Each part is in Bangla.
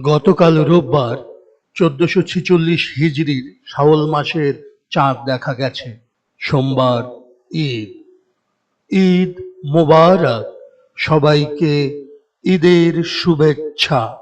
গতকাল রোববার চোদ্দশো ছিচল্লিশ হিজড়ির শাওল মাসের চাঁদ দেখা গেছে। সোমবার ঈদ। ঈদ মোবারক। সবাইকে ঈদের শুভেচ্ছা।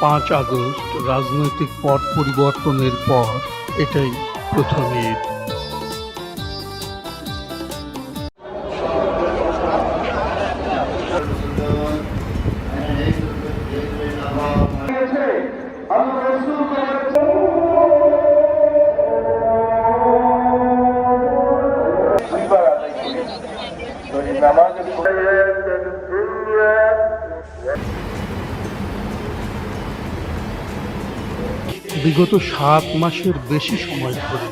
পাঁচ আগস্ট রাজনৈতিক পট পরিবর্তনের পর এটাই প্রথম ঈদ। বিগত সাত মাসের বেশি সময় ধরে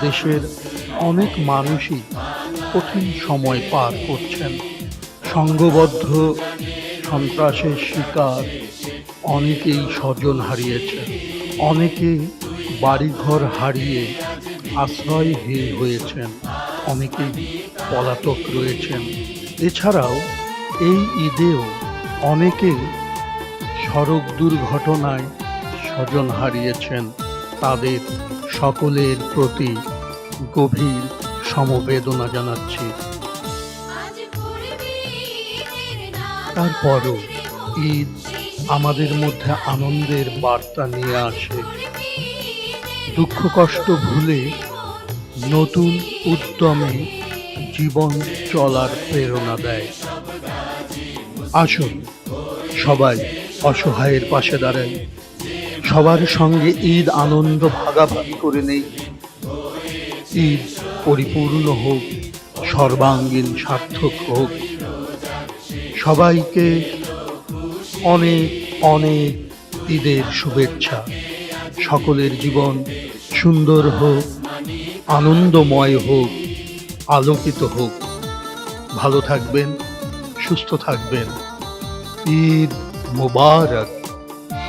দেশের অনেক মানুষই কঠিন সময় পার করছেন। সংঘবদ্ধ সন্ত্রাসের শিকার অনেকেই স্বজন হারিয়েছেন, অনেকে বাড়িঘর হারিয়ে আশ্রয়হীন হয়েছেন, অনেকেই পলাতক রয়েছেন। এছাড়াও এই ঈদেও অনেকে সড়ক দুর্ঘটনায় স্বজন হারিয়েছেন তাদের সকলের প্রতি গভীর সমবেদনা জানাচ্ছি। তারপরও ঈদ আমাদের মধ্যে আনন্দের বার্তা নিয়ে আসে। দুঃখ কষ্ট ভুলে নতুন উদ্যমে জীবন চলার প্রেরণা দেয়। আসুন সবাই অসহায়ের পাশে দাঁড়াই সবার সঙ্গে ঈদ আনন্দ ভাগাভাগি করে নেই। ঈদ পরিপূর্ণ হোক, সর্বাঙ্গীন সার্থক হোক। সবাইকে অনেক অনেক ঈদের শুভেচ্ছা। সকলের জীবন সুন্দর হোক, আনন্দময় হোক, আলোকিত হোক। ভালো থাকবেন, সুস্থ থাকবেন। ঈদ মুবারক,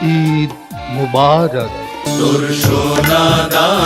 ঈদ মুবারক তোর সোনা দানা